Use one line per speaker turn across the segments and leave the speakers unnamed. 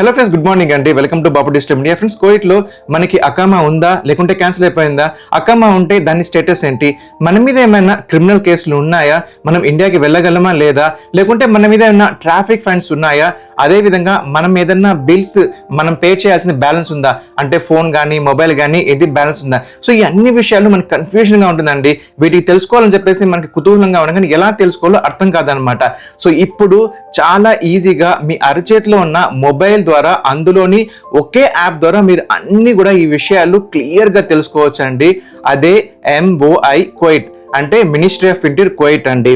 Hello friends good morning అండి welcome to Babu district media friends కోవిడ్లో మనకి అకామా ఉందా? లేకుంటే క్యాన్సిల్ అయిపోయిందా? అకామా ఉంటే దాని స్టేటస్ ఏంటి? మన మీద ఏమైనా క్రిమినల్ కేసులు ఉన్నాయా? మనం ఇండియాకి వెళ్ళగలమా లేదా? లేకుంటే మన మీద ఏమైనా ట్రాఫిక్ ఫైన్స్ ఉన్నాయా? అదే విధంగా మనం ఏదన్నా బిల్స్ మనం పే చేయాల్సిన బ్యాలెన్స్ ఉందా? అంటే ఫోన్ కానీ మొబైల్ కానీ ఏది బ్యాలెన్స్ ఉందా? సో ఈ అన్ని విషయాలు మనకి కన్ఫ్యూజన్గా ఉంటుందండి వీటికి తెలుసుకోవాలని చెప్పేసి మనకి కుతూహలంగా ఉండగా ఎలా తెలుసుకోవాలో అర్థం కాదనమాట. సో ఇప్పుడు చాలా ఈజీగా మీ అరచేతిలో ఉన్న మొబైల్ ద్వారా అందులోని ఒకే యాప్ ద్వారా మీరు అన్ని కూడా ఈ విషయాలు క్లియర్గా తెలుసుకోవచ్చు అండి అదే ఎంఓఐ క్వైట్ అంటే మినిస్ట్రీ ఆఫ్ ఇంటీరియర్ క్వైట్ అండి.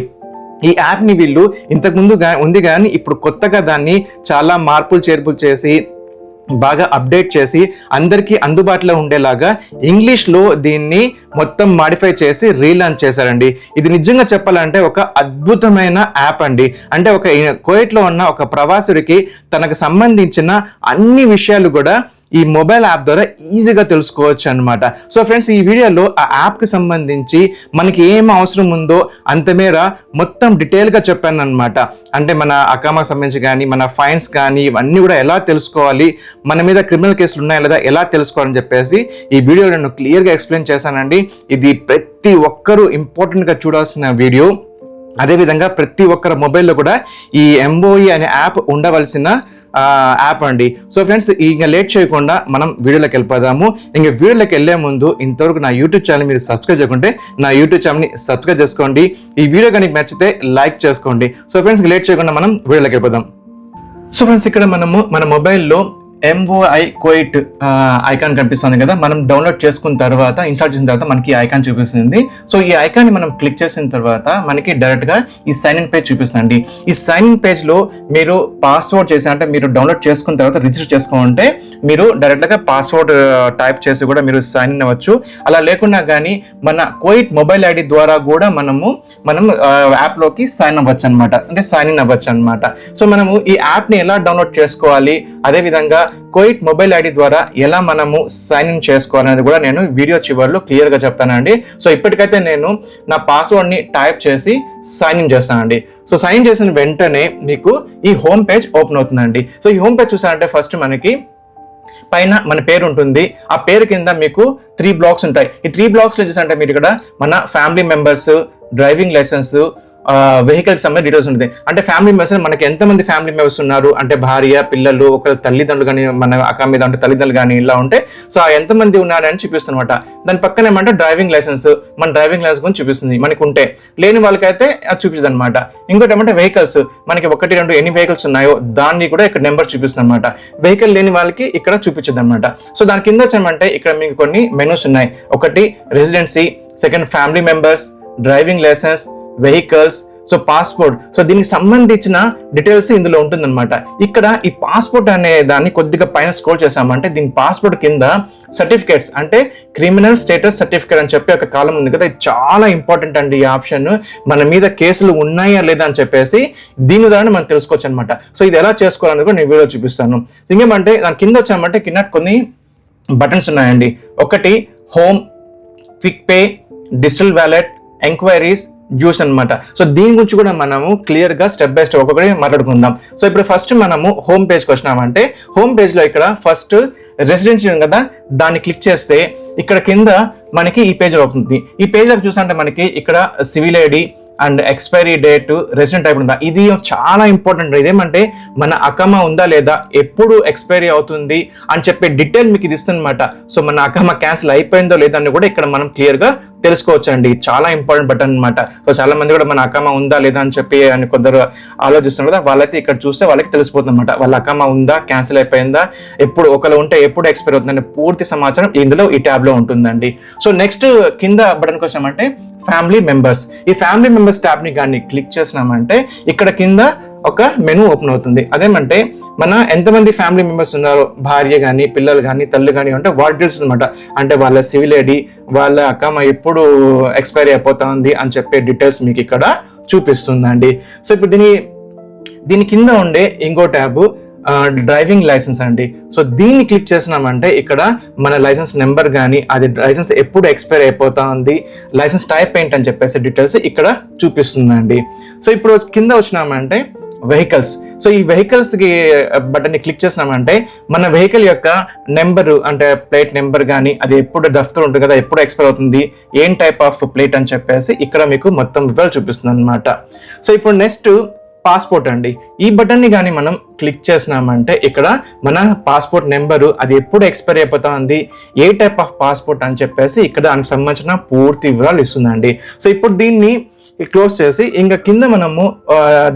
ఈ యాప్ని వీళ్ళు ఇంతకుముందు గా- ఉంది కానీ ఇప్పుడు కొత్తగా దాన్ని చాలా మార్పులు చేర్పులు చేసి బాగా అప్డేట్ చేసి అందరికీ అందుబాటులో ఉండేలాగా ఇంగ్లీష్లో దీన్ని మొత్తం మాడిఫై చేసి రీలాంచ్ చేశారండి. ఇది నిజంగా చెప్పాలంటే ఒక అద్భుతమైన యాప్ అండి. అంటే ఒక కోయట్లో ఉన్న ఒక ప్రవాసుడికి తనకు సంబంధించిన అన్ని విషయాలు కూడా ఈ మొబైల్ యాప్ ద్వారా ఈజీగా తెలుసుకోవచ్చు అనమాట సో ఫ్రెండ్స్ ఈ వీడియోలో ఆ యాప్కి సంబంధించి మనకి ఏం అవసరం ఉందో అంతమేర మొత్తం డీటెయిల్గా చెప్పాను అనమాట అంటే మన అకామాకి సంబంధించి కానీ మన ఫైన్స్ కానీ ఇవన్నీ కూడా ఎలా తెలుసుకోవాలి మన మీద క్రిమినల్ కేసులు ఉన్నాయా లేదా ఎలా తెలుసుకోవాలని చెప్పేసి ఈ వీడియో నేను క్లియర్గా ఎక్స్ప్లెయిన్ చేశానండి. ఇది ప్రతి ఒక్కరూ ఇంపార్టెంట్గా చూడాల్సిన వీడియో. అదేవిధంగా ప్రతి ఒక్కరి మొబైల్లో కూడా ఈ ఎంఓఈ అనే యాప్ ఉండవలసిన యాప్ అండి. సో ఫ్రెండ్స్ ఇంకా లేట్ చేయకుండా మనం వీడియోలోకి వెళ్ళిపోదాము. ఇంకా వీడియోలోకి వెళ్ళే ముందు ఇంతవరకు నా యూట్యూబ్ ఛానల్ మీరు సబ్స్క్రైబ్ చేయకుంటే నా యూట్యూబ్ ఛానల్ని సబ్స్క్రైబ్ చేసుకోండి. ఈ వీడియో కనుక నచ్చితే లైక్ చేసుకోండి. సో ఫ్రెండ్స్ లేట్ చేయకుండా మనం వీడియోలోకి వెళ్ళిపోదాం. సో ఫ్రెండ్స్ ఇక్కడ మనము మన మొబైల్లో ఎంఓఐ కోయిట్ ఐకాన్ కనిపిస్తుంది కదా? మనం డౌన్లోడ్ చేసుకున్న తర్వాత ఇన్స్టాల్ చేసిన తర్వాత మనకి ఐకాన్ చూపిస్తుంది. సో ఈ ఐకాన్ని మనం క్లిక్ చేసిన తర్వాత మనకి డైరెక్ట్గా ఈ సైన్ ఇన్ పేజ్ చూపిస్తుంది ఈ సైన్ ఇన్ పేజ్లో మీరు పాస్వర్డ్ చేసి అంటే మీరు డౌన్లోడ్ చేసుకున్న తర్వాత రిజిస్టర్ చేసుకుంటే మీరు డైరెక్ట్గా పాస్వర్డ్ టైప్ చేసి కూడా మీరు సైన్ ఇన్ అవ్వచ్చు. అలా లేకున్నా కానీ మన కోయిట్ మొబైల్ ఐడి ద్వారా కూడా మనము మనం యాప్లోకి సైన్ అవ్వచ్చు అనమాట అంటే సైన్ ఇన్ అవ్వచ్చు అనమాట సో మనము ఈ యాప్ని ఎలా డౌన్లోడ్ చేసుకోవాలి? అదే విధంగా కోయిట్ మొబైల్ ఐడి ద్వారా ఎలా మనము సైన్ ఇన్ చేసుకోవాలనేది కూడా నేను వీడియో చివరిలో క్లియర్గా చెప్తానండి. సో ఇప్పటికైతే నేను నా పాస్వర్డ్ని టైప్ చేసి సైన్ ఇన్ చేస్తానండి. సో సైన్ ఇన్ చేసిన వెంటనే మీకు ఈ హోమ్ పేజ్ ఓపెన్ అవుతుందండి. సో ఈ హోమ్ పేజ్ చూసారంటే ఫస్ట్ మనకి పైన మన పేరు ఉంటుంది. ఆ పేరు కింద మీకు త్రీ బ్లాక్స్ ఉంటాయి. ఈ త్రీ బ్లాక్స్లో చూసారంటే మీరు ఇక్కడ మన family members driving licence vehicle సంబంధించిన డీటెయిల్స్ ఉంటుంది. అంటే ఫ్యామిలీ మెంబర్స్ మనకి ఎంతమంది ఫ్యామిలీ మెంబర్స్ ఉన్నారు? అంటే భార్య పిల్లలు ఒక తల్లిదండ్రులు కానీ మన అక్క మీద అంటే తల్లిదండ్రులు కానీ ఇలా ఉంటే సో ఆ ఎంతమంది ఉన్నారని చూపిస్తున్నమాట దాని పక్కన ఏమంటే డ్రైవింగ్ లైసెన్స్ మన డ్రైవింగ్ లైసెన్స్ గురించి చూపిస్తుంది. మనకు ఉంటే. లేని వాళ్ళకైతే అది చూపిస్తుంది అనమాట ఇంకోటి ఏమంటే వెహికల్స్ మనకి ఒకటి రెండు ఎన్ని వెహికల్స్ ఉన్నాయో దాన్ని కూడా ఇక్కడ నెంబర్ చూపిస్తుంది అనమాట వెహికల్ లేని వాళ్ళకి ఇక్కడ చూపించదు అనమాట సో దాని కింద వచ్చామంటే ఇక్కడ మీకు కొన్ని మెనూస్ ఉన్నాయి. ఒకటి residency second family members driving licence vehicles so passport so దీనికి సంబంధించిన డీటెయిల్స్ ఇందులో ఉంటుందన్నమాట. ఇక్కడ ఈ పాస్పోర్ట్ అనే దాన్ని కొద్దిగా పైన స్క్రోల్ చేసామంటే దీని పాస్పోర్ట్ కింద సర్టిఫికేట్స్ అంటే క్రిమినల్ స్టేటస్ సర్టిఫికేట్ అని చెప్పి ఒక కాలం ఉంది కదా. ఇది చాలా ఇంపార్టెంట్ అండి ఈ ఆప్షన్ మన మీద కేసులు ఉన్నాయా లేదా అని చెప్పేసి దీని ద్వారా మనం తెలుసుకోవచ్చు అనమాట సో ఇది ఎలా చేసుకోవాలని కూడా నేను వీడియో చూపిస్తాను. ఇంకేమంటే దాని కింద వచ్చామంటే కింద కొన్ని బటన్స్ ఉన్నాయండి. ఒకటి home quick pay digital wallet enquiries juice అన్నమాట. సో దీని గురించి కూడా మనము క్లియర్గా స్టెప్ బై స్టెప్ ఒక్కొక్కటి మాట్లాడుకుందాం. సో ఇప్పుడు ఫస్ట్ మనము హోమ్ పేజ్కి వచ్చినామంటే హోమ్ పేజ్లో ఇక్కడ ఫస్ట్ రెసిడెన్సీ ఉంది కదా దాన్ని క్లిక్ చేస్తే ఇక్కడ కింద మనకి ఈ పేజ్ అవుతుంది ఈ పేజ్లో చూసాంటే మనకి ఇక్కడ civil ID and expiry date resident type ఉందా? ఇది చాలా ఇంపార్టెంట్ ఇదేమంటే మన అకమా ఉందా లేదా? ఎప్పుడు ఎక్స్పైరీ అవుతుంది అని చెప్పే డీటెయిల్ మీకు ఇది ఇస్తుందన్నమాట. సో మన అకమా క్యాన్సిల్ అయిపోయిందో లేదా అని కూడా ఇక్కడ మనం క్లియర్గా తెలుసుకోవచ్చు అండి చాలా ఇంపార్టెంట్ బటన్ అనమాట సో చాలా మంది కూడా మన అకమా ఉందా లేదా అని చెప్పి అని కొందరు ఆలోచిస్తున్నారు కదా వాళ్ళైతే ఇక్కడ చూస్తే వాళ్ళకి తెలిసిపోతుంది అనమాట వాళ్ళ అకమా ఉందా? క్యాన్సిల్ అయిపోయిందా? ఎప్పుడు ఒకరు ఉంటే ఎప్పుడు ఎక్స్పైర్ అవుతుందని పూర్తి సమాచారం ఇందులో ఈ ట్యాబ్లో ఉంటుందండి. సో నెక్స్ట్ కింద బటన్ కోసం అంటే ఫ్యామిలీ మెంబర్స్. ఈ ఫ్యామిలీ మెంబర్స్ ట్యాబ్ని కానీ క్లిక్ చేసినామంటే ఇక్కడ కింద ఒక మెనూ ఓపెన్ అవుతుంది. అదేమంటే మన ఎంతమంది ఫ్యామిలీ మెంబర్స్ ఉన్నారో భార్య కానీ పిల్లలు కానీ తల్లి కానీ అంటే వాట్ డీటెయిల్స్ అనమాట అంటే వాళ్ళ సివిల్ ఐడి వాళ్ళ అక్కమ్మ ఎప్పుడు ఎక్స్పైర్ అయిపోతుంది అని చెప్పే డీటెయిల్స్ మీకు ఇక్కడ చూపిస్తుందండి. సో ఇప్పుడు దీని దీని కింద ఉండే ఇంకో ట్యాబ్ డ్రైవింగ్ లైసెన్స్ అండి. సో దీన్ని క్లిక్ చేసినామంటే ఇక్కడ మన లైసెన్స్ నెంబర్ కానీ అది లైసెన్స్ ఎప్పుడు ఎక్స్పైర్ అయిపోతా ఉంది లైసెన్స్ టైప్ ఏంటని అని చెప్పేసి డీటెయిల్స్ ఇక్కడ చూపిస్తుందండి. సో ఇప్పుడు కింద వచ్చినామంటే వెహికల్స్ సో ఈ వెహికల్స్కి బటన్ని క్లిక్ చేసినామంటే మన వెహికల్ యొక్క నెంబరు అంటే ప్లేట్ నెంబర్ కానీ అది ఎప్పుడు దఫ్తర్ ఉంటుంది కదా ఎప్పుడు ఎక్స్పైర్ అవుతుంది ఏం టైప్ ఆఫ్ ప్లేట్ అని చెప్పేసి ఇక్కడ మీకు మొత్తం వివరాలు చూపిస్తుంది అనమాట సో ఇప్పుడు నెక్స్ట్ పాస్పోర్ట్ అండి. ఈ బటన్ని కానీ మనం క్లిక్ చేసినామంటే ఇక్కడ మన పాస్పోర్ట్ నెంబరు అది ఎప్పుడు ఎక్స్పైర్ అయిపోతుంది ఏ టైప్ ఆఫ్ పాస్పోర్ట్ అని చెప్పేసి ఇక్కడ దానికి సంబంధించిన పూర్తి వివరాలు ఇస్తుందండి. సో ఇప్పుడు దీన్ని క్లోజ్ చేసి ఇంకా కింద మనము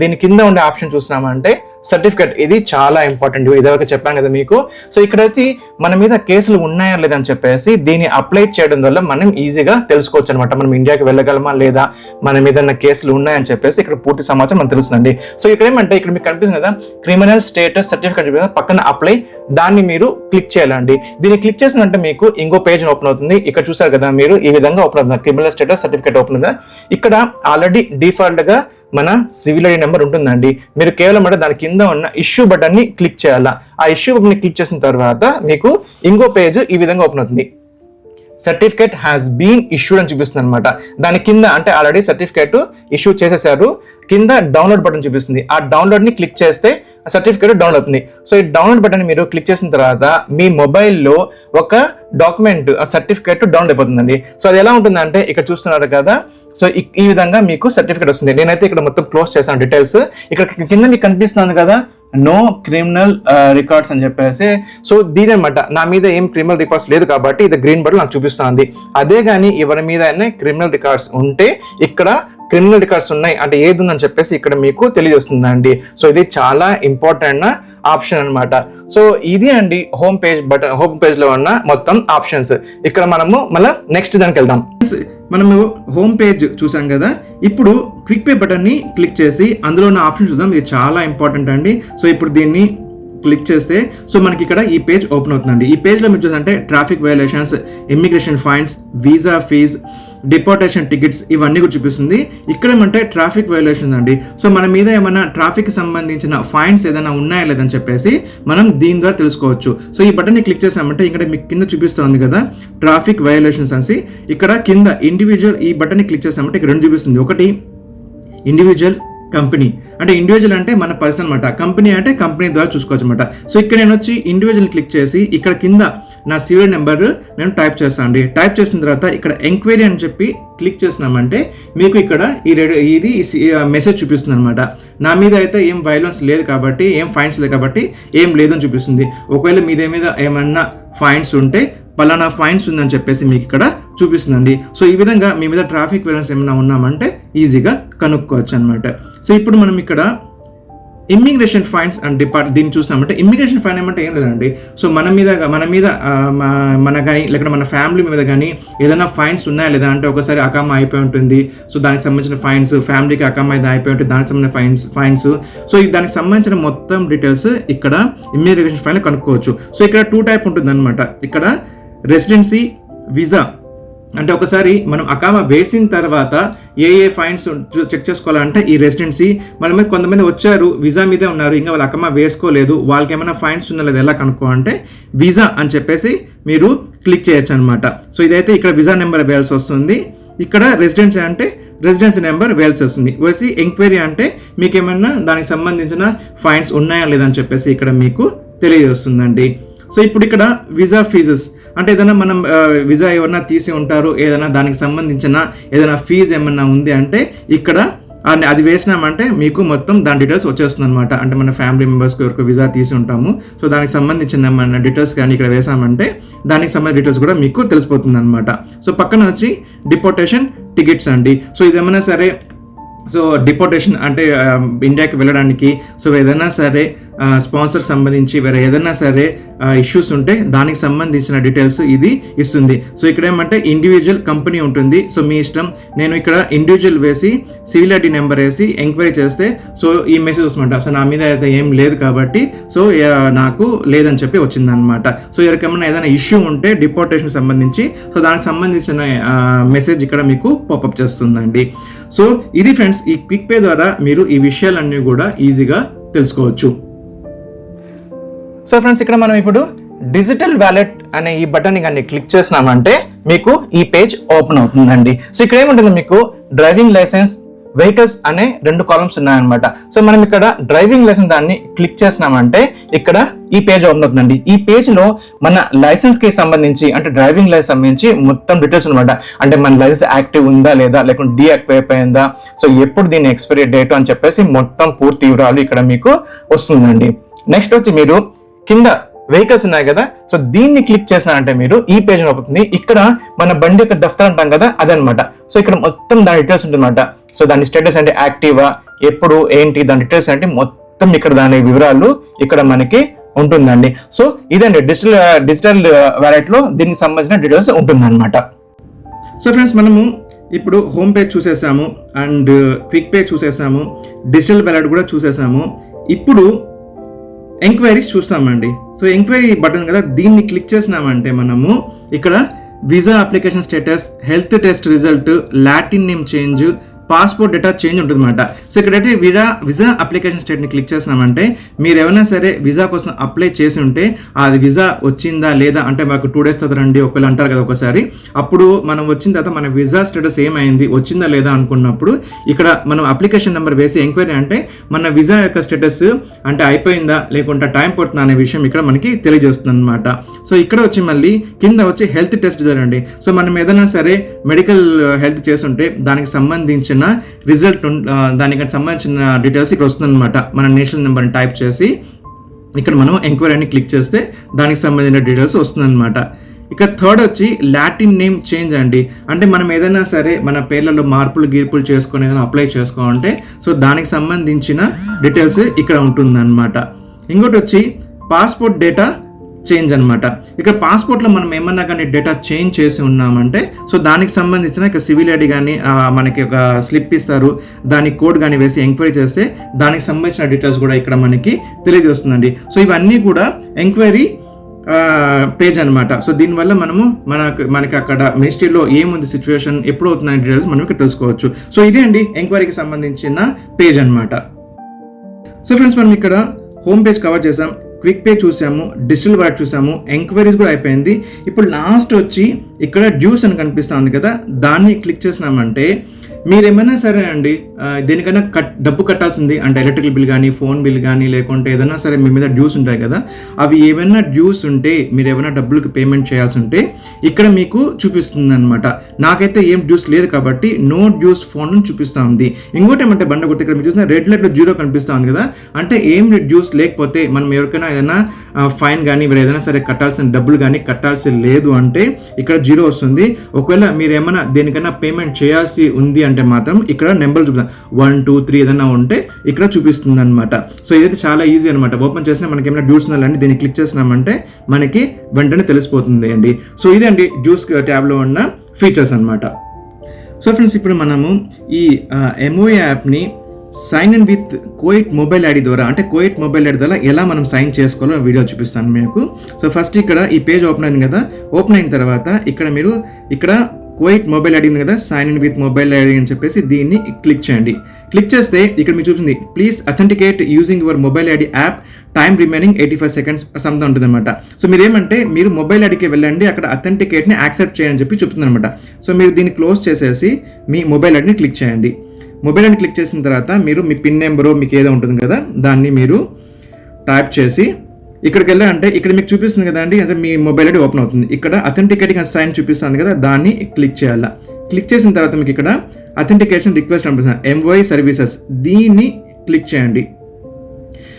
దీని కింద ఉండే ఆప్షన్ చూసినామంటే సర్టిఫికేట్. ఇది చాలా ఇంపార్టెంట్. ఇదివరకు చెప్పాను కదా మీకు. సో ఇక్కడ వచ్చి మన మీద కేసులు ఉన్నాయా లేదని చెప్పేసి దీన్ని అప్లై చేయడం వల్ల మనం ఈజీగా తెలుసుకోవచ్చు అనమాట మనం ఇండియాకి వెళ్ళగలమా లేదా మన మీద కేసులు ఉన్నాయని చెప్పేసి ఇక్కడ పూర్తి సమాచారం మనం తెలుస్తుందండి. సో ఇక్కడ ఏమంటే ఇక్కడ మీకు కనిపిస్తుంది కదా క్రిమినల్ స్టేటస్ సర్టిఫికేట్ మీద పక్కన అప్లై దాన్ని మీరు క్లిక్ చేయాలండి. దీన్ని క్లిక్ చేసినంటే మీకు ఇంకో పేజ్ ఓపెన్ అవుతుంది. ఇక్కడ చూసారు కదా మీరు ఈ విధంగా ఓపెన్ అవుతుంది. క్రిమినల్ స్టేటస్ సర్టిఫికేట్ ఓపెన్ అవుతుంది. ఇక్కడ ఆల్రెడీ డిఫాల్ట్గా మన సివిల్ ఐడి నెంబర్ ఉంటుందండి. మీరు కేవలం అంటే దాని కింద ఉన్న ఇష్యూ బటన్ని క్లిక్ చేయాలా. ఆ ఇష్యూ బటన్ని క్లిక్ చేసిన తర్వాత మీకు ఇంకో పేజ్ ఈ విధంగా ఓపెన్ అవుతుంది. సర్టిఫికేట్ హ్యాస్ బీన్ ఇష్యూడ్ అని చూపిస్తుంది అనమాట దాని కింద అంటే ఆల్రెడీ సర్టిఫికేట్ ఇష్యూ చేసేసారు. కింద డౌన్లోడ్ బటన్ చూపిస్తుంది. ఆ డౌన్లోడ్ని క్లిక్ చేస్తే సర్టిఫికేట్ డౌన్లోడ్ అవుతుంది. సో ఈ డౌన్లోడ్ బటన్ మీరు క్లిక్ చేసిన తర్వాత మీ మొబైల్లో ఒక డాక్యుమెంట్ సర్టిఫికేట్ డౌన్లోడ్ అయిపోతుందండి. సో అది ఎలా ఉంటుందంటే ఇక్కడ చూస్తున్నారు కదా. సో ఈ- ఈ విధంగా మీకు సర్టిఫికేట్ వస్తుంది. నేనైతే ఇక్కడ మొత్తం క్లోజ్ చేశాను డీటెయిల్స్ ఇక్కడ కింద మీకు కనిపిస్తుంది కదా నో క్రిమినల్ రికార్డ్స్ అని చెప్పేసి. సో దీదనమాట నా మీద ఏం క్రిమినల్ రికార్డ్స్ లేదు కాబట్టి ఇది గ్రీన్ బటన్ నాకు చూపిస్తుంది. అదే కానీ ఎవరి మీద క్రిమినల్ రికార్డ్స్ ఉంటే ఇక్కడ క్రిమినల్ రికార్డ్స్ ఉన్నాయి. అంటే ఏది ఉందని చెప్పేసి ఇక్కడ మీకు తెలియజేస్తుందండి. సో ఇది చాలా ఇంపార్టెంట్ ఆప్షన్ అనమాట సో ఇది అండి హోమ్ పేజ్ బటన్ హోమ్ పేజ్లో ఉన్న మొత్తం ఆప్షన్స్. ఇక్కడ మనము మళ్ళీ నెక్స్ట్ దానికి వెళ్దాం. మనము హోమ్ పేజ్ చూసాం కదా. ఇప్పుడు క్విక్ పే బటన్ని క్లిక్ చేసి అందులో ఉన్న ఆప్షన్ చూద్దాం. ఇది చాలా ఇంపార్టెంట్ అండి. సో ఇప్పుడు దీన్ని క్లిక్ చేస్తే సో మనకి ఇక్కడ ఈ పేజ్ ఓపెన్ అవుతుందండి. ఈ పేజ్లో మీరు చూసారంటే traffic violations immigration fines visa fees deportation tickets ఇవన్నీ కూడా చూపిస్తుంది. ఇక్కడ ఏమంటే ట్రాఫిక్ వైలేషన్ అండి. సో మన మీద ఏమైనా ట్రాఫిక్ సంబంధించిన ఫైన్స్ ఏదైనా ఉన్నాయా లేదని చెప్పేసి మనం దీని ద్వారా తెలుసుకోవచ్చు. సో ఈ బటన్ని క్లిక్ చేసామంటే ఇక్కడ మీకు కింద చూపిస్తుంది కదా ట్రాఫిక్ వైలేషన్స్ అని ఇక్కడ కింద ఇండివిజువల్ ఈ బటన్ని క్లిక్ చేసామంటే ఇక్కడ రెండు చూపిస్తుంది. ఒకటి ఇండివిజువల్ కంపెనీ అంటే ఇండివిజువల్ అంటే మన పర్సన్ అనమాట కంపెనీ అంటే కంపెనీ ద్వారా చూసుకోవచ్చు అనమాట సో ఇక్కడ నేను వచ్చి ఇండివిజువల్ క్లిక్ చేసి ఇక్కడ కింద నా సీరియల్ నెంబర్ నేను టైప్ చేస్తాను అండి. టైప్ చేసిన తర్వాత ఇక్కడ ఎంక్వైరీ అని చెప్పి క్లిక్ చేసినామంటే మీకు ఇక్కడ ఈ రెడ్ ఇది మెసేజ్ చూపిస్తుంది అనమాట నా మీద అయితే ఏం వైలెన్స్ లేదు కాబట్టి ఏం ఫైన్స్ లేదు కాబట్టి ఏం లేదని చూపిస్తుంది. ఒకవేళ మీద మీద ఏమన్నా ఫైన్స్ ఉంటే పలానా ఫైన్స్ ఉందని చెప్పేసి మీకు ఇక్కడ చూపిస్తుందండి. సో ఈ విధంగా మీ మీద ట్రాఫిక్ వైలెన్స్ ఏమైనా ఉన్నామంటే ఈజీగా కనుక్కోవచ్చు అనమాట సో ఇప్పుడు మనం ఇక్కడ ఇమ్మిగ్రేషన్ ఫైన్స్ అండ్ డిపార్ట్ దీన్ని చూసినామంటే ఇమ్మిగ్రేషన్ ఫైన్ ఏమంటే ఏం లేదండి. సో మన మీద మన మీద మన కానీ లేకపోతే మన ఫ్యామిలీ మీద కానీ ఏదైనా ఫైన్స్ ఉన్నాయా లేదా అంటే ఒకసారి అకామ అయిపోయి ఉంటుంది. సో దానికి సంబంధించిన ఫైన్స్ ఫ్యామిలీకి అకామ అయితే అయిపోయి ఉంటుంది దానికి సంబంధించిన ఫైన్స్ ఫైన్స్ సో దానికి సంబంధించిన మొత్తం డీటెయిల్స్ ఇక్కడ ఇమ్మిగ్రేషన్ ఫైన్ కనుక్కోవచ్చు. సో ఇక్కడ టూ టైప్ ఉంటుంది అనమాట ఇక్కడ రెసిడెన్సీ వీసా అంటే ఒకసారి మనం అకామా వేసిన తర్వాత ఏ ఏ ఫైన్స్ చెక్ చేసుకోవాలంటే ఈ రెసిడెన్సీ మన మీద కొంతమంది వచ్చారు వీసా మీదే ఉన్నారు ఇంకా వాళ్ళు అకామా వేసుకోలేదు వాళ్ళకి ఏమైనా ఫైన్స్ ఉన్నా లేదా ఎలా కనుక్కో అంటే వీసా అని చెప్పేసి మీరు క్లిక్ చేయొచ్చు అనమాట సో ఇదైతే ఇక్కడ వీసా నెంబర్ వేయాల్సి వస్తుంది. ఇక్కడ రెసిడెన్సీ అంటే రెసిడెన్సీ నెంబర్ వేయాల్సి వస్తుంది. వచ్చి ఎంక్వైరీ అంటే మీకు ఏమైనా దానికి సంబంధించిన ఫైన్స్ ఉన్నాయా లేదని చెప్పేసి ఇక్కడ మీకు తెలియజేస్తుందండి. సో ఇప్పుడు ఇక్కడ వీసా ఫీజెస్ అంటే ఏదైనా మనం వీసా ఎవరైనా తీసి ఉంటారు ఏదైనా దానికి సంబంధించిన ఏదైనా ఫీజు ఏమన్నా ఉంది అంటే ఇక్కడ అది వేసినామంటే మీకు మొత్తం దాని డీటెయిల్స్ వచ్చేస్తుంది అనమాట అంటే మన ఫ్యామిలీ మెంబర్స్కి ఎవరికి వీసా తీసి ఉంటాము. సో దానికి సంబంధించిన మన డీటెయిల్స్ కానీ ఇక్కడ వేసామంటే దానికి సంబంధించిన డీటెయిల్స్ కూడా మీకు తెలిసిపోతుంది అనమాట సో పక్కన వచ్చి డిపోర్టేషన్ టికెట్స్ అండి. సో ఇదేమైనా సరే సో డిపోర్టేషన్ అంటే ఇండియాకి వెళ్ళడానికి. సో ఏదైనా సరే స్పాన్సర్ సంబంధించి వేరే ఏదైనా సరే ఇష్యూస్ ఉంటే దానికి సంబంధించిన డీటెయిల్స్ ఇది ఇస్తుంది. సో ఇక్కడ ఏమంటే ఇండివిజువల్ కంపెనీ ఉంటుంది. సో మీ ఇష్టం. నేను ఇక్కడ ఇండివిజువల్ వేసి సివిల్ ఐడి నెంబర్ వేసి ఎంక్వైరీ చేస్తే సో ఈ మెసేజ్ వస్తుందంట. సో నా మీద అయితే ఏం లేదు కాబట్టి సో నాకు లేదని చెప్పి వచ్చిందనమాట సో ఎవరికేమైనా ఏదైనా ఇష్యూ ఉంటే డిపోర్టేషన్ సంబంధించి సో దానికి సంబంధించిన మెసేజ్ ఇక్కడ మీకు పాపప్ చేస్తుందండి. సో ఇది ఫ్రెండ్స్ ఈ క్విక్ పే ద్వారా మీరు ఈ విషయాలన్నీ కూడా ఈజీగా తెలుసుకోవచ్చు. సో ఫ్రెండ్స్ ఇక్కడ మనం ఇప్పుడు డిజిటల్ వ్యాలెట్ అనే ఈ బటన్ కానీ క్లిక్ చేసినామంటే మీకు ఈ పేజ్ ఓపెన్ అవుతుందండి. సో ఇక్కడ ఏముంటుంది? మీకు డ్రైవింగ్ లైసెన్స్ వెహికల్స్ అనే రెండు కాలమ్స్ ఉన్నాయన్నమాట. సో మనం ఇక్కడ డ్రైవింగ్ లైసెన్స్ దాన్ని క్లిక్ చేసినామంటే ఇక్కడ ఈ పేజ్ ఓపెన్ అవుతుందండి. ఈ పేజ్లో మన లైసెన్స్కి సంబంధించి అంటే డ్రైవింగ్ లైసెన్స్ సంబంధించి మొత్తం డీటెయిల్స్ అనమాట అంటే మన లైసెన్స్ యాక్టివ్ ఉందా లేదా లేకుంటే డీయాక్టివ్ అయిందా? సో ఎప్పుడు దీని ఎక్స్పైరీ డేట్ అని చెప్పేసి మొత్తం పూర్తి వివరాలు ఇక్కడ మీకు వస్తుందండి. నెక్స్ట్ వచ్చి మీరు కింద వెహికల్స్ ఉన్నాయి కదా? సో దీన్ని క్లిక్ చేసినారంటే మీరు ఈ పేజ్ అవుతుంది ఇక్కడ మన బండి యొక్క దఫ్తర్ అంటాం కదా అదనమాట. సో ఇక్కడ మొత్తం దాని డీటెయిల్స్ ఉంటుందన్నమాట. సో దాని స్టేటస్ అంటే యాక్టివా ఎప్పుడు ఏంటి దాని డీటెయిల్స్ అంటే మొత్తం ఇక్కడ దాని వివరాలు ఇక్కడ మనకి ఉంటుందండి. సో ఇదండి డిజిటల్ డిజిటల్ వ్యాలెట్లో దీనికి సంబంధించిన డీటెయిల్స్ ఉంటుందన్నమాట. సో ఫ్రెండ్స్ మనము ఇప్పుడు హోమ్ పేజ్ చూసేసాము అండ్ క్విక్ పేజ్ చూసేసాము డిజిటల్ వ్యాలెట్ కూడా చూసేసాము. ఇప్పుడు ఎంక్వైరీస్ చూస్తామండి సో ఎంక్వైరీ బటన్ కదా దీన్ని క్లిక్ చేసినామంటే మనము ఇక్కడ visa application status health test result Latin name change passport data change ఉంటుందన్నమాట. సో ఇక్కడైతే విజా విజా అప్లికేషన్ స్టేట్ని క్లిక్ చేసినామంటే మీరు ఏమైనా సరే విజా కోసం అప్లై చేసి ఉంటే అది విజా వచ్చిందా లేదా అంటే మాకు టూ డేస్ తర్వాత రండి ఒకవేళ అంటారు కదా ఒకసారి. అప్పుడు మనం వచ్చిన తర్వాత మన విజా స్టేటస్ ఏమైంది వచ్చిందా లేదా అనుకున్నప్పుడు ఇక్కడ మనం అప్లికేషన్ నెంబర్ వేసి ఎంక్వైరీ అంటే మన విజా యొక్క స్టేటస్ అంటే అయిపోయిందా లేకుంటే టైం పడుతుందా అనే విషయం ఇక్కడ మనకి తెలియజేస్తుంది అనమాట సో ఇక్కడ వచ్చి మళ్ళీ కింద వచ్చి హెల్త్ టెస్ట్ జరగండి. సో మనం ఏదైనా సరే మెడికల్ హెల్త్ చేస్తుంటే దానికి సంబంధించిన రిజల్ట్ దానికి సంబంధించిన డీటెయిల్స్ ఇక్కడ వస్తుందన్నమాట. మన నేషనల్ నెంబర్ని టైప్ చేసి ఇక్కడ మనం ఎంక్వైరీని క్లిక్ చేస్తే దానికి సంబంధించిన డీటెయిల్స్ వస్తుందన్నమాట. ఇక థర్డ్ వచ్చి లాటిన్ నేమ్ చేంజ్ అండి. అంటే మనం ఏదైనా సరే మన పేర్లలో మార్పులు గీర్పులు చేసుకొని ఏదైనా అప్లై చేసుకోవాలంటే సో దానికి సంబంధించిన డీటెయిల్స్ ఇక్కడ ఉంటుందన్నమాట. ఇంకోటి వచ్చి పాస్పోర్ట్ డేటా చేంజ్ అనమాట ఇక పాస్పోర్ట్లో మనం ఏమన్నా కానీ డేటా చేంజ్ చేసి ఉన్నామంటే సో దానికి సంబంధించిన ఇక సివిల్ ఐడి కానీ మనకి ఒక స్లిప్ ఇస్తారు. దాని కోడ్ కానీ వేసి ఎంక్వైరీ చేస్తే దానికి సంబంధించిన డీటెయిల్స్ కూడా ఇక్కడ మనకి తెలియజేస్తుందండి. సో ఇవన్నీ కూడా ఎంక్వైరీ పేజ్ అనమాట సో దీనివల్ల మనము మనకు మనకి అక్కడ మినిస్ట్రీలో ఏముంది సిచ్యువేషన్ ఎప్పుడు అవుతుందని డీటెయిల్స్ మనం ఇక్కడ తెలుసుకోవచ్చు. సో ఇదే అండి ఎంక్వైరీకి సంబంధించిన పేజ్ అనమాట సో ఫ్రెండ్స్ మనం ఇక్కడ హోమ్ పేజ్ కవర్ చేసాం. క్విక్ పే చూసాము డిజిటల్ వాట్ చూసాము ఎంక్వైరీస్ కూడా అయిపోయింది. ఇప్పుడు లాస్ట్ వచ్చి ఇక్కడ డ్యూస్ అని కనిపిస్తుంది కదా దాన్ని క్లిక్ చేసినామంటే మీరు ఏమైనా సరే అండి దేనికైనా కట్ డబ్బు కట్టాల్సింది అంటే ఎలక్ట్రికల్ బిల్ కానీ ఫోన్ బిల్ కానీ లేకుంటే ఏదైనా సరే మీ మీద డ్యూస్ ఉంటాయి కదా అవి ఏమైనా డ్యూస్ ఉంటే మీరు ఏమైనా డబ్బులకు పేమెంట్ చేయాల్సి ఉంటే ఇక్కడ మీకు చూపిస్తుంది అనమాట నాకైతే ఏం డ్యూస్ లేదు కాబట్టి నో డ్యూస్ ఫోన్ చూపిస్తా ఉంది ఇంకోటి ఏమంటే బండ గుర్తు ఇక్కడ మీరు చూసిన రెడ్ లైట్లో జీరో కనిపిస్తూ ఉంది కదా అంటే ఏం డ్యూస్ లేకపోతే మనం ఎవరికైనా ఏదైనా ఫైన్ కానీ మీరు ఏదైనా సరే కట్టాల్సిన డబ్బులు కానీ కట్టాల్సి లేదు అంటే ఇక్కడ జీరో వస్తుంది. ఒకవేళ మీరు ఏమైనా దేనికైనా పేమెంట్ చేయాల్సి ఉంది అంటే మాత్రం ఇక్కడ నెంబర్ చూపిస్తాం. వన్ టూ త్రీ ఏదైనా ఉంటే ఇక్కడ చూపిస్తుంది అనమాట సో ఇదైతే చాలా ఈజీ అనమాట ఓపెన్ చేసినా మనకి ఏమైనా డ్యూస్ ఉన్నాయండి దీన్ని క్లిక్ చేసినామంటే మనకి వెంటనే తెలిసిపోతుంది అండి. సో ఇదే అండి డ్యూస్ ట్యాబ్లో ఉన్న ఫీచర్స్ అనమాట సో ఫ్రెండ్స్ ఇప్పుడు మనము ఈ ఎంఓ యాప్ని sign in with Kuwait mobile ID ద్వారా అంటే కోయిట్ మొబైల్ ఐడి ద్వారా ఎలా మనం సైన్ చేసుకోవాలో వీడియో చూపిస్తాను మీకు. సో ఫస్ట్ ఇక్కడ ఈ పేజ్ ఓపెన్ అయింది కదా. ఓపెన్ అయిన తర్వాత ఇక్కడ మీరు ఇక్కడ కువైట్ మొబైల్ ఐడి ఉంది కదా sign in with mobile ID అని చెప్పేసి దీన్ని క్లిక్ చేయండి. క్లిక్ చేస్తే ఇక్కడ మీకు చూపించింది please authenticate using your mobile ID app time remaining eighty five seconds something ఉంటుంది అనమాట సో మీరు ఏమంటే మీరు మొబైల్ ఐడికి వెళ్ళండి అక్కడ అథెంటికేట్ని యాక్సెప్ట్ చేయని చెప్పి చెప్తుంది అనమాట సో మీరు దీన్ని క్లోజ్ చేసేసి మీ మొబైల్ ఐడిని క్లిక్ చేయండి. మొబైల్ ఐడిని క్లిక్ చేసిన తర్వాత మీరు మీ పిన్ నెంబరు మీకు ఏదో ఉంటుంది కదా దాన్ని మీరు టైప్ చేసి ఇక్కడికి వెళ్ళాలంటే ఇక్కడ మీకు చూపిస్తుంది కదా అండి అంటే మీ మొబైల్ ఐడి ఓపెన్ అవుతుంది. ఇక్కడ అథెంటికేటింగ్ సైన్ చూపిస్తుంది కదా దాన్ని క్లిక్ చేయాలి. క్లిక్ చేసిన తర్వాత మీకు ఇక్కడ అథెంటికేషన్ రిక్వెస్ట్ కనిపిస్తుంది. ఎంవై సర్వీసెస్ దీన్ని క్లిక్ చేయండి.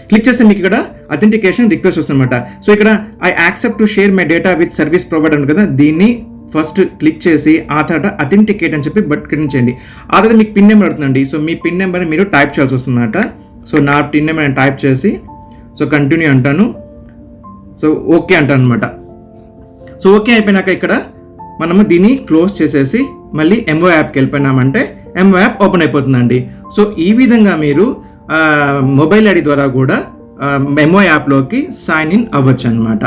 క్లిక్ చేస్తే మీకు ఇక్కడ అథెంటికేషన్ రిక్వెస్ట్ వస్తుందన్నమాట. సో ఇక్కడ I accept to share my data with service provider కదా దీన్ని ఫస్ట్ క్లిక్ చేసి ఆ తర్వాత అథెంటికేట్ అని చెప్పి బట్ చేయండి. ఆ తర్వాత మీకు పిన్ నెంబర్ అవుతుందండి సో మీ పిన్ నెంబర్ని మీరు టైప్ చేయాల్సి వస్తుందన్నమాట. సో నా పిన్ నెంబర్ టైప్ చేసి సో కంటిన్యూ అంటాను. సో ఓకే అంటాను అనమాట సో ఓకే అయిపోయినాక ఇక్కడ మనము దీన్ని క్లోజ్ చేసేసి మళ్ళీ ఎంఓ యాప్కి వెళ్ళిపోయినామంటే ఎంఓ యాప్ ఓపెన్ అయిపోతుందండి. సో ఈ విధంగా మీరు మొబైల్ ఐడి ద్వారా కూడా ఎంఓ యాప్లోకి సైన్ ఇన్ అవ్వచ్చు అనమాట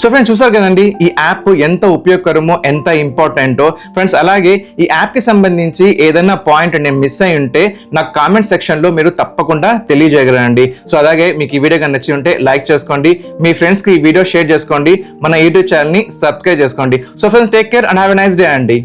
సో ఫ్రెండ్స్ చూసారు కదండి ఈ యాప్ ఎంత ఉపయోగకరమో ఎంత ఇంపార్టెంటో ఫ్రెండ్స్ అలాగే ఈ యాప్కి సంబంధించి ఏదైనా పాయింట్ నేను మిస్ అయి ఉంటే నాకు కామెంట్ సెక్షన్లో మీరు తప్పకుండా తెలియజేయగలండి సో అలాగే మీకు ఈ వీడియో కానీ నచ్చి ఉంటే లైక్ చేసుకోండి. మీ ఫ్రెండ్స్కి ఈ వీడియో షేర్ చేసుకోండి. మన యూట్యూబ్ ఛానల్ని సబ్స్క్రైబ్ చేసుకోండి. So friends take care and have a nice day అండి.